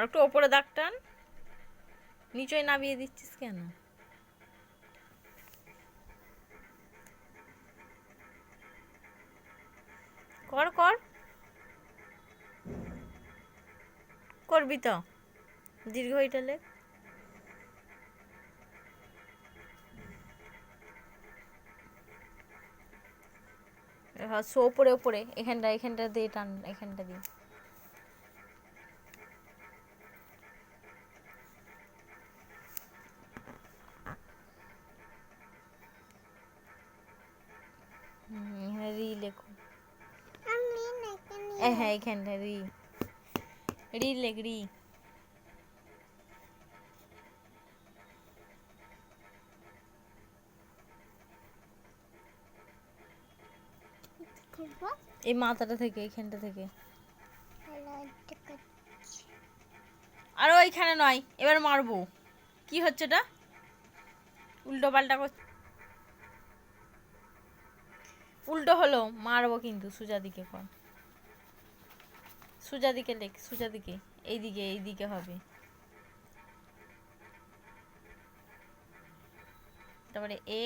আর একটু ওপরে দাগ টান। নিচয় নামিয়ে দিচ্ছিস কেন? কর কর। করবি তো। দীর্ঘ এটা লেখ। হ্যাঁ শো ওপরে ওপরে এখানটা এখানটা দিয়ে টান, এখানটা দিয়ে। রি লেখো। হ্যাঁ এখানটা রি রি লেখ রি এই মাথাটা থেকে এইখানটা থেকে। আর ওইখানে নয় এবার মারবো। কি হচ্ছে এটা উল্টো পাল্টা কর উল্টো হলো মারবো কিন্তু সুজা দিকে কর সুজা দিকে লেখ সুজা দিকে এইদিকে এইদিকে হবে। তারপরে এ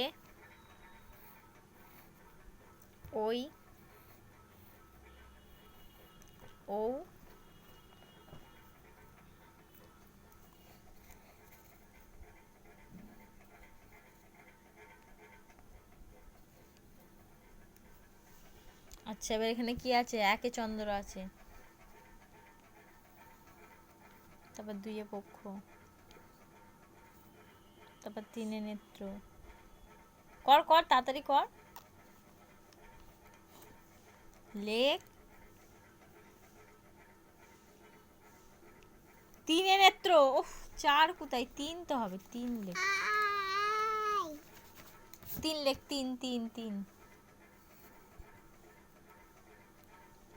ওই ও আচ্ছা এবার এখানে কি আছে? একে চন্দ্র আছে। তারপর দুইয়ে পক্ষ। তারপর তিনে নেত্র। কর কর, তাড়াতাড়ি কর। লেখ তিনে নেত্র। উফ, চার কোথায়? তিন তো হবে, তিন লেখ তিন লেখ তিন তিন তিন।